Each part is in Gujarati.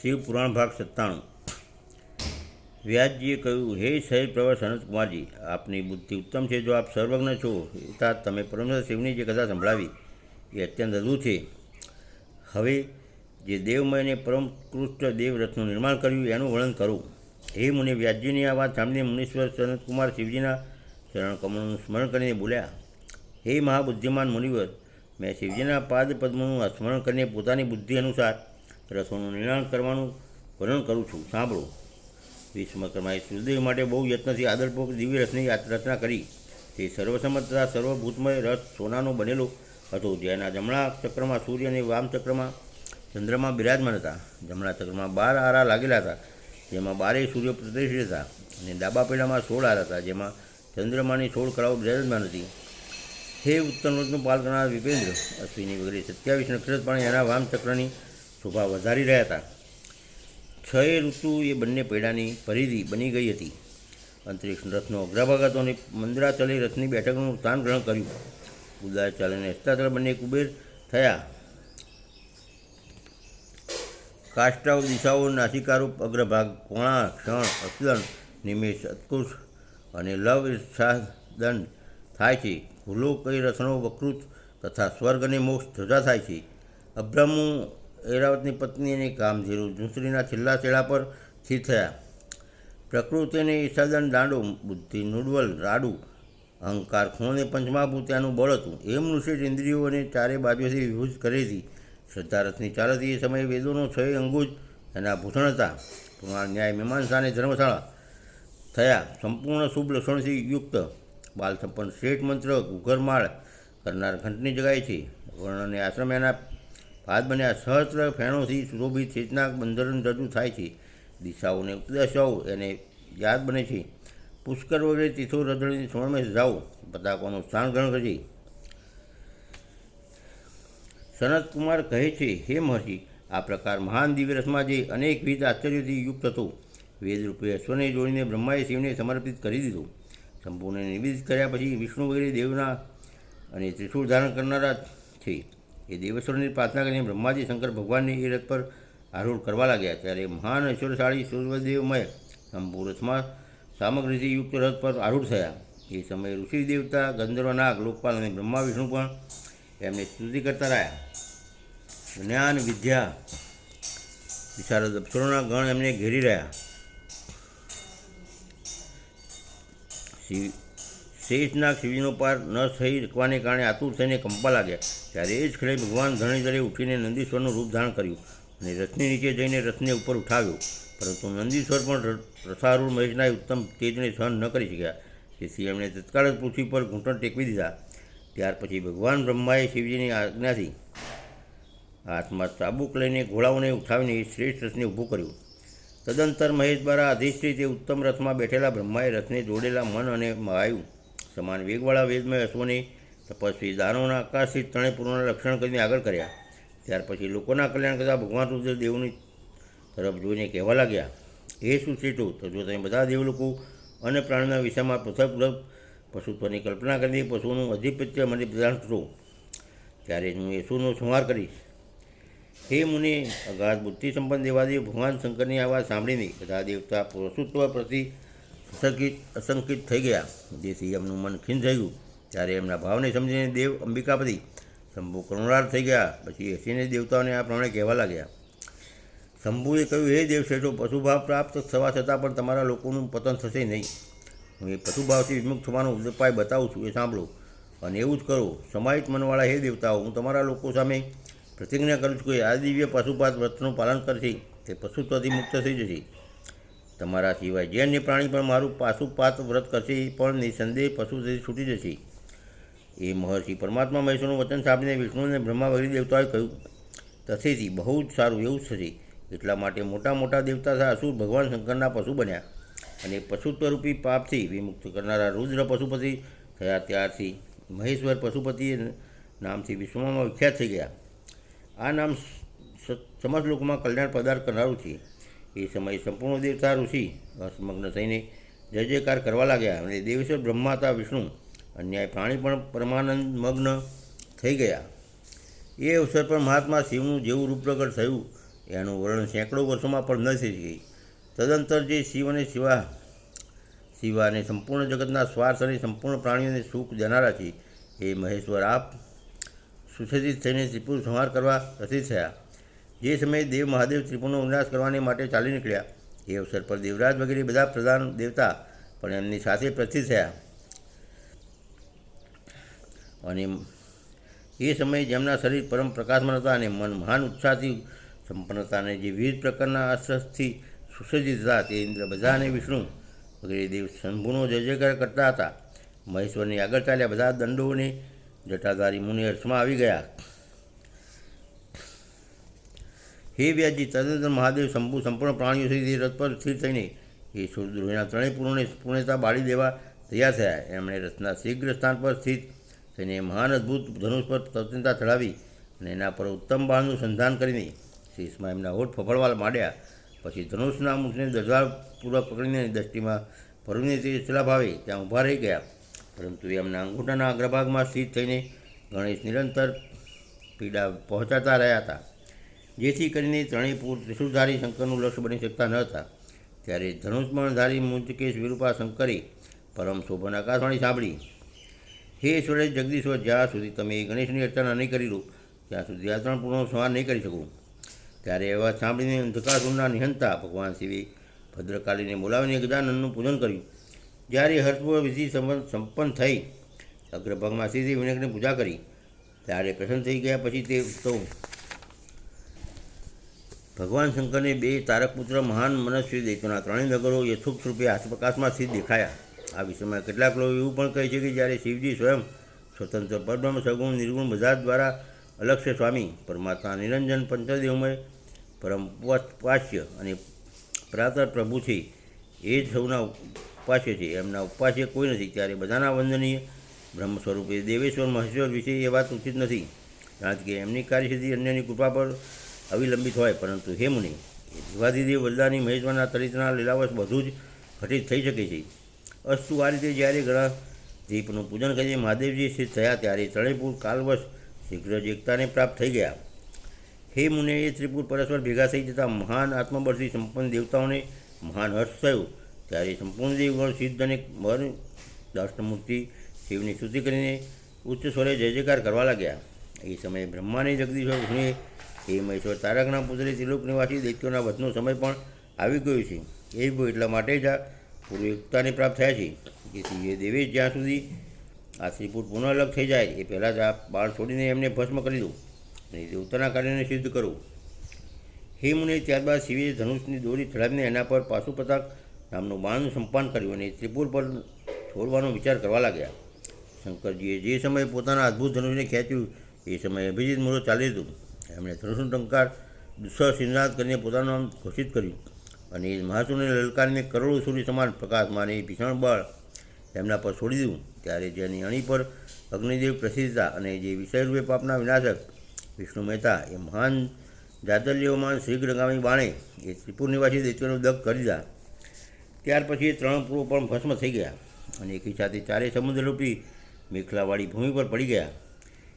શિવ પુરાણ ભાગ સત્તાણું. વ્યાસજીએ કહ્યું, હે શહેર પ્રવાસ અનંતકુમારજી આપની બુદ્ધિ ઉત્તમ છે. જો આપ સર્વજ્ઞ છો તથા તમે પરમેશ્વર શિવની જે કથા સંભળાવી, એ અત્યંત અદ્ભુત છે. હવે જે દેવમયને પરમકૃષ્ટ દેવરથનું નિર્માણ કર્યું, એનું વર્ણન કરું. હે મુનિ વ્યાસજીની આ વાત સાંભળીને મુનીશ્વર સનતકુમાર શિવજીના ચરણ કમળનું સ્મરણ કરીને બોલ્યા, હે મહાબુદ્ધિમાન મુનિવર, મેં શિવજીના પાદ પદ્મનું સ્મરણ કરીને પોતાની બુદ્ધિ અનુસાર રસોનું નિર્માણ કરવાનું વર્ણન કરું છું. સાંભળો. વિશ્વકર્માએ સૂર્યદેવ માટે બહુ યત્નથી આદરપૂર્વક દિવ્ય યાત- રચના કરી. તે સર્વસંમત તથા સર્વભૂતમય રથ સોનાનો બનેલો હતો. જેના જમણા ચક્રમાં સૂર્ય અને વામ ચક્રમાં ચંદ્રમાં બિરાજમાન હતા. જમણા ચક્રમાં બાર આરા લાગેલા હતા. જેમાં બારેય સૂર્ય પ્રતિષ્ઠિત હતા અને ડાબા પેડામાં સોળ આરા હતા. જેમાં ચંદ્રમાની સોળ કળાઓ બિરાજમાન હતી. હે ઉત્તમ વ્રતનું પાલ કરનાર વિપેન્દ્ર, અશ્વિની વગેરે સત્યાવીસ નક્ષત્ર પણ એના વામ ચક્રની શોભા વધારી રહ્યા હતા. છ ઋતુ એ બંને પૈડાની પરિધિ બની ગઈ હતી. અંતરિક્ષ રથનો અગ્રભાગ હતો અને મંદરાચલે રથની બેઠકનું સ્થાન ગ્રહણ કર્યું. ઉદાચાલ અને હસ્તાચલ બંને કુબેર થયા. કાષ્ટાવ દિશાઓ નાસિકારૂપ અગ્રભાગ, કોણા, ક્ષણ અસલન નિમેષ, અત્કુશ અને લવ ઈર્ષાદંડ થાય છે. ભૂલો કઈ રસનો વકૃત તથા સ્વર્ગ અને મોક્ષ ધજા થાય છે. અબ્રહ્મુ ઐરાવતની પત્ની અને કામધેરુ ઝુંસરીના છેલ્લા છેડા પર સ્થિર થયા. પ્રકૃતિને ઈસાદન દાંડો, બુદ્ધિ, નુડવલ, રાડુ, અહંકાર, ખૂણે અને ત્યાંનું બળ હતું. એમ નુષેટ ઇન્દ્રિયોને ચારે બાજુથી વિભૂત કરેલી શ્રદ્ધારથની ચાલતી એ સમયે વેદોનો છ અંગુજ એના ભૂષણ હતા. પુરાણ ન્યાય, મીમાંસા અને ધર્મશાળા થયા. સંપૂર્ણ શુભ લક્ષણથી યુક્ત. બાલ સંપન્ન શ્રેષ્ઠ મંત્ર ઘૂઘરમાળ કરનાર ઘંટની જગાય છે. વર્ણ અને આશ્રમ એના ભાત બન્યા સહસ્ત્ર ફેણોથી સુશોભિત ચેતનાક બંધન રજૂ થાય છે. દિશાઓને ઉપદેશાઓ એને યાદ બને છે. પુષ્કર વગેરે તીર્થો રજળીની સ્મરણમાં જાઓ પતાકોનું સ્થાન ગ્રહણ કરી સનતકુમાર કહે છે, હે મહર્ષિ, આ પ્રકાર મહાન દિવ્ય રસમાં જે અનેકવિધ આશ્ચર્યથી યુક્ત હતો, વેદરૂપે અશ્વને જોડીને બ્રહ્માએ શિવને સમર્પિત કરી દીધું. સંપૂર્ણ નિવેદિત કર્યા પછી વિષ્ણુ વગેરે દેવના અને ત્રિશુળ ધારણ કરનારા છે. એ દેવેશ્વરની પ્રાર્થના કરીને બ્રહ્માજી શંકર ભગવાનની એ રથ પર આરૂઢ કરવા લાગ્યા ત્યારે મહાન ઐશ્વર્યશાળી સૂર્યદેવમય સંપૂર્ણ રથમાં સામગ્રીથી યુક્ત રથ પર આરૂઢ થયા. એ સમયે ઋષિ દેવતા ગંધર્વ નાગ લોકપાલ અને બ્રહ્મા વિષ્ણુ પણ એમને સ્તુતિ કરતા રહ્યા. જ્ઞાન, વિદ્યા, વિશારદ અક્ષરોના ગણ એમને ઘેરી રહ્યા. શિવ શેષનાગ શિવજીનો પાર ન થઈ શકવાને કારણે આતુર થઈને કંપા લાગ્યા. ત્યારે એ જ ક્ષણે ભગવાન ધણીધરે ઉઠીને નંદીશ્વરનું રૂપ ધારણ કર્યું અને રથની નીચે જઈને રથને ઉપર ઉઠાવ્યો. પરંતુ નંદીશ્વર પણ ર- રથારૂઢ મહેશના ઉત્તમ તેજને સહન ન કરી શક્યા. તેથી એમણે તત્કાળ જ પૃથ્વી પર ઘૂંટણ ટેકવી દીધા. ત્યાર પછી ભગવાન બ્રહ્માએ શિવજીની આજ્ઞાથી હાથમાં ચાબુક લઈને ઘોડાઓને ઉઠાવીને શ્રેષ્ઠ રથને ઊભું કર્યું. તદંતર મહેશ દ્વારા અધિષ્ઠિત એ ઉત્તમ રથમાં બેઠેલા બ્રહ્માએ રથને જોડેલા મન અને વાયુ સમાન વેગવાળા વેદમય અશ્વને તપસ્વી દાનવના આકાશથી ત્રણેય પૂર્ણના લક્ષણ કરીને આગળ કર્યા. ત્યાર પછી લોકોના કલ્યાણ કરતા ભગવાન રુદ્રદેવની તરફ જોઈને કહેવા લાગ્યા શું શેઠો તો જો તમે બધા દેવલોકો અને પ્રાણીના વિષયમાં પૃથક પશુત્વની કલ્પના કરી પશુનું અધિપત્ય મને પ્રદાન કરો. ત્યારે હું યશુનો સંહાર કરીશ. હે મુનિ, અગાધ બુદ્ધિ સંપન્ન દેવાદેવ, ભગવાન શંકરની આ વાત સાંભળીને બધા દેવતા પશુત્વ પ્રતિ અસંકિત અસંકિત થઈ ગયા. જેથી એમનું મન ખીન ગયું ત્યારે એમના ભાવને સમજીને દેવ અંબિકાપતિ શંભુ કરુણાર્થ થઈ ગયા. પછી હસીને દેવતાઓને આ પ્રમાણે કહેવા લાગ્યા. શંભુએ કહ્યું, હે દેવ શેઠો પશુભાવ પ્રાપ્ત થવા છતાં પણ તમારા લોકોનું પતન થશે નહીં. હું એ પશુભાવથી વિમુખ થવાનો ઉપાય બતાવું છું, એ સાંભળો. અને એવું જ કરો. સમાહિત મનવાળા, હે દેવતાઓ, હું તમારા લોકો સામે પ્રતિજ્ઞા કરું છું કે આ દિવ્ય પશુપાત વ્રતનું પાલન કરશે. તે પશુત્વથી મુક્ત થઈ જશે. તમારા સિવાય જે અન્ય પ્રાણી પણ મારું પાશુપાત વ્રત કરશે પણ નિસંદેહ પશુથી છૂટી જશે. એ મહર્ષિ પરમાત્મા મહેશ્વરનું વચન સાંભળીને વિષ્ણુ અને બ્રહ્મા વગેરે દેવતાઓએ કહ્યું, તથેથી બહુ જ સારું એવું થશે. એટલા માટે મોટા મોટા દેવતા અસુર ભગવાન શંકરના પશુ બન્યા અને પશુત્વરૂપી પાપથી વિમુક્ત કરનારા રુદ્ર પશુપતિ થયા ત્યારથી મહેશ્વર પશુપતિ નામથી વિશ્વમાં વિખ્યાત થઈ ગયા. આ નામ સમાજ લોકોમાં કલ્યાણ પદાર્થ કરનારું છે. એ સમયે સંપૂર્ણ દેવતા ઋષિ હર્ષમગ્ન થઈને જય જયકાર કરવા લાગ્યા અને દેવેશ્વર બ્રહ્માતા વિષ્ણુ. અન્યાય પ્રાણી પણ પરમાનંદ મગ્ન થઈ ગયા. એ અવસર પર મહાત્મા શિવનું જેવું રૂપ પ્રગટ થયું. એનું વર્ણન સેંકડો વર્ષોમાં પણ ન થઈ ગઈ તદંતર જે શિવ અને શિવા શિવા અને સંપૂર્ણ જગતના સ્વાર્થ અને સંપૂર્ણ પ્રાણીઓને સુખ દેનારા છે. એ મહેશ્વર આપ સુસજ્જિત થઈને ત્રિપુર સંહાર કરવા રસી થયા. જે સમયે દેવ મહાદેવ ત્રિપુરનો વિનાશ કરવાને માટે ચાલી નીકળ્યા. એ અવસર પર દેવરાજ વગેરે બધા પ્રધાન દેવતા પણ એમની સાથે પ્રસ્થિત થયા. અને એ સમયે જેમના શરીર પરમ પ્રકાશમાં હતા અને મન મહાન ઉત્સાહથી સંપન્ન હતા અને જે વિવિધ પ્રકારના અસ્ત્રથી સુસજ્જિત હતા તે ઇન્દ્ર બધા અને વિષ્ણુ વગેરે દેવ શંભુનો જય જયકાર કરતા હતા. મહેશ્વરની આગળ ચાલ્યા બધા દંડોને જટાધારી મુનિ હર્ષમાં આવી ગયા. હે વ્યાજી તદંતર મહાદેવ શંભુ સંપૂર્ણ પ્રાણીઓ સુધી રથ પર સ્થિર થઈને એ સૂર્યદ્રોહીના ત્રણેય પૂર્ણને પૂર્ણતા બાળી દેવા તૈયાર થયા. એમણે રથના શીઘ્ર સ્થાન પર સ્થિત થઈને મહાન અદ્ભુત ધનુષ પર તત્વતા ચડાવી અને એના પર ઉત્તમ બાણનું સંધાન કરીને શીશમાં એમના હોઠ ફફડવા માંડ્યા. પછી ધનુષના મુખને દજાળપૂર્વક પકડીને દ્રષ્ટિમાં પરુને તે ચલા ભાવે, ત્યાં ઊભા રહી ગયા. પરંતુ એમના અંગૂઠાના અગ્રભાગમાં સ્થિત થઈને ગણેશ નિરંતર પીડા પહોંચાડતા રહ્યા હતા. જેથી કરીને ત્રણેય પૂર ત્રિશુલધારી શંકરનું લક્ષ્ય બની શકતા ન હતા. ત્યારે ધનુષ્મણધારી મુંજકેશ વિરૂપા શંકરે પરમ શોભન આકાશવાણી સાંભળી. હે સુરેશ જગદીશ્વર, જ્યાં સુધી તમે ગણેશની અર્ચના નહીં કરી લો, ત્યાં સુધી આ ત્રણ પૂર્ણો સંહાર નહીં કરી શકું. ત્યારે એવા સાંભળીને અંધકાસુરના નિહંતા ભગવાન શિવે ભદ્રકાલીને બોલાવીને ગજાનંદનું પૂજન કર્યું. જ્યારે હર્ષપૂર્વ વિધિ સંપન્ન થઈ, અગ્રભાગમાં શ્રીજી વિનાયકની પૂજા કરી, ત્યારે પ્રસન્ન થઈ ગયા. પછી તે તો ભગવાન શંકરને બે તારક પુત્ર મહાન મનસ્વી દૈત્યોના ત્રણેય નગરો યથોક્ત રૂપે આત્મપ્રકાશમાં સ્થિત દેખાયા. આ વિષયમાં કેટલાક લોકો એવું પણ કહે છે કે જ્યારે શિવજી સ્વયં સ્વતંત્ર પરબ્રહ્મ, સગુણ, નિર્ગુણ બધા દ્વારા અલક્ષ્ય સ્વામી, પરમાત્મા નિરંજન પંચદેવમય પરમ ઉપાસ્ય અને પ્રાતર પ્રભુ છે એ જ સૌના ઉપાસ્ય છે. એમના ઉપાસ્ય કોઈ નથી. ત્યારે બધાના વંદનીય બ્રહ્મ સ્વરૂપે દેવેશ્વર, મહેશ્વર વિશે એ વાત ઉચિત નથી. કારણ કે એમની કાર્યસિદ્ધિ અન્યની કૃપા પર અવિલંબિત હોય, પરંતુ હે મુનિ દેવાધિદેવ વલ્લાની મહેશવાના ચરિત્રના લીલાવશ બધું જ ઘટિત થઈ શકે છે. અસ્તુ આ રીતે જ્યારે દીપનું પૂજન કરીને મહાદેવજી સ્થિત થયા ત્યારે ત્રણેયપુર કાલવશ શીઘ્ર જ એકતાને પ્રાપ્ત થઈ ગયા. હે મુને, એ ત્રિપુર પરસ્પર ભેગા થઈ જતા મહાન આત્મબળથી સંપન્ન દેવતાઓને મહાન હર્ષ થયો. ત્યારે સંપૂર્ણ દેવગણ સિદ્ધ અને મર દાષ્ટમૂર્તિ શિવની સ્તુતિ કરીને ઉચ્ચ સ્વરે જય જયકાર કરવા લાગ્યા. એ સમયે બ્રહ્માને જગદીશ્વર હે મહેશ્વર, તારકના પુત્રી ત્રિલોક નિવાસી દૈત્યોના વધનો સમય પણ આવી ગયો છે. એ એટલા માટે જ આ પૂર્વ એકતાને પ્રાપ્ત થયા છે કે એ દેવે જ્યાં સુધી આ શ્રીપુર પુનઃ અલગ થઈ જાય, એ પહેલાં જ આ બાળ છોડીને એમને ભસ્મ કરી દો અને દેવતાના કાર્યને સિદ્ધ કરો. હે મુનિ, ત્યારબાદ શિવે ધનુષની દોરી ચડાવીને એના પર પાશુપતાક નામનું બાણનું સંપાન કર્યું અને ત્રિપુર પર છોડવાનો વિચાર કરવા લાગ્યા. શંકરજીએ જે સમયે પોતાના અદ્ભુત ધનુષને ખેંચ્યું, એ સમયે અભિજીત મુહૂર્ત ચાલી હતું એમણે ધનુષનું ટંકાર દુસ્સહ સિંહનાદ કરીને પોતાનું નામ ઘોષિત કર્યું અને એ મહાસુરને લલકારીને કરોડો સૂર્ય સમાન પ્રકાશમાં એ ભીષણ બળ એમના પર છોડી દીધું. ત્યારે જેની અણી પર અગ્નિદેવ પ્રસિદ્ધતા અને જે વિષયરૂપે પાપના વિનાશક વિષ્ણુ મહેતા એ મહાન જાતલ્યોમાં શ્રીગ્રગામી બાણે એ ત્રિપુર નિવાસી દૈત્યોનો દગ કરી દીધા. ત્યાર પછી એ ત્રણ પૂર્વ પણ ભસ્મ થઈ ગયા અને એકી સાથે ચારેય સમુદ્રરૂપી મેખલાવાળી ભૂમિ પર પડી ગયા.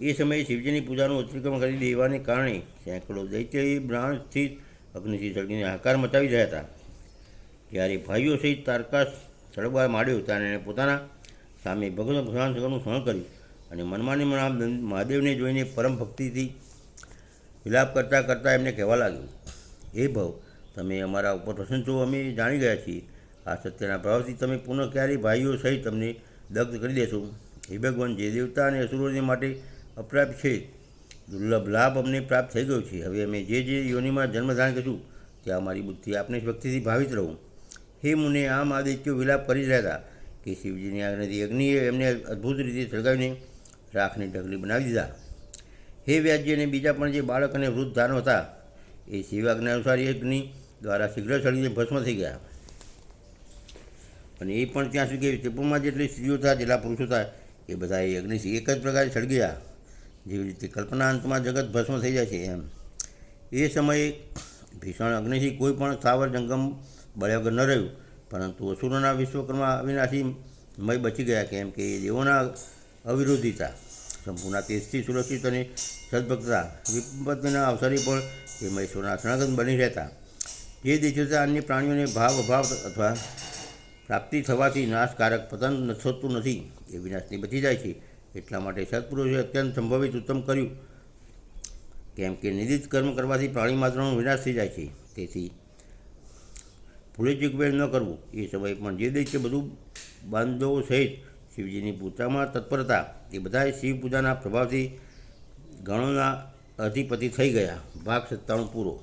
એ સમયે શિવજીની પૂજાનું અતિક્રમણ કરી દેવાને કારણે સેંકડો દૈત્યી બ્રાહ્મણ સ્થિત અગ્નિથી સળગીને હાકાર મચાવી રહ્યા હતા. ત્યારે ભાઈઓ સહિત તારકાશ સળગવા માંડ્યો ત્યારે એણે પોતાના સામે ભગવાન ભગવાન શંકરનું સ્મરણ કર્યું અને મનમાની મનામ મહાદેવને જોઈને પરમ ભક્તિથી વિલાપ કરતાં કરતાં એમને કહેવા લાગ્યું, હે ભવ, તમે અમારા ઉપર પ્રસન્ન છો, અમે જાણી ગયા છીએ. આ સત્યના પ્રભાવથી તમે પુનઃ ક્યારેય ભાઈઓ સહિત તમને દગ્ધ કરી દેશો. હે ભગવાન, જે દેવતા અને અસુરોને માટે અપ્રાપ્ત છે. દુર્લભ લાભ અમને પ્રાપ્ત થઈ ગયો છે. હવે અમે જે જે યોનિમાં જન્મ ધારણ કરીશું, ત્યાં અમારી બુદ્ધિ આપને ભક્તિથી ભાવિત રહું. હે મુને, આમ આદિત્યો વિલાપ કરી રહ્યા હતા કે શિવજીની આજ્ઞાથી અગ્નિએ એમને અદ્ભુત રીતે સળગાવીને રાખની ઢગલી બનાવી દીધા. હે વ્યાજી અને બીજા પણ જે બાળક અને વૃદ્ધ ધાનો હતા, એ શિવાજ્ઞા અનુસાર એ અગ્નિ દ્વારા શીઘ્ર સળીને ભસ્મ થઈ ગયા. અને એ પણ ત્યાં સુધી ત્રિપુરમાં જેટલી સ્ત્રીઓ હતા, જેટલા પુરુષો હતા, એ બધા એ અગ્નિથી એક જ પ્રકારે સળગી જેવી રીતે કલ્પના અંતમાં જગત ભસ્મ થઈ જાય છે એમ. એ સમયે ભીષણ અગ્નિથી કોઈ પણ સ્થાવર જંગમ બળ્યા વગર ન રહ્યું, પરંતુ અસુરોના વિશ્વકર્મા અવિનાશી મય બચી ગયા કેમ કે એ દેવોના અવિરોધિતા, સંપૂર્ણ તેજથી સુરક્ષિત અને સદભક્તતા, વિપત્તિના અવસરે પણ એ મહેશ્વરના શરણાગત બની રહેતા. જે દેશોતા અન્ય પ્રાણીઓને ભાવ અભાવ અથવા પ્રાપ્તિ થવાથી નાશકારક પતન થતું નથી, એ વિનાશથી બચી જાય છે. એટલા માટે સત્પુરુષે અત્યંત સંભવિત ઉત્તમ કર્યું. કેમ કે નિદિત કર્મ કરવાથી પ્રાણી માત્રનો વિનાશ થઈ જાય છે. તેથી ભૂલે ચૂકવેલ ન કરવું. એ સમયે પણ જે દિવસે બધું બાંધવો સહિત શિવજીની પૂજામાં તત્પરતા એ બધાએ શિવ પૂજાના પ્રભાવથી ગણોના અધિપતિ થઈ ગયા. ભાગ સત્તાણું પૂરો.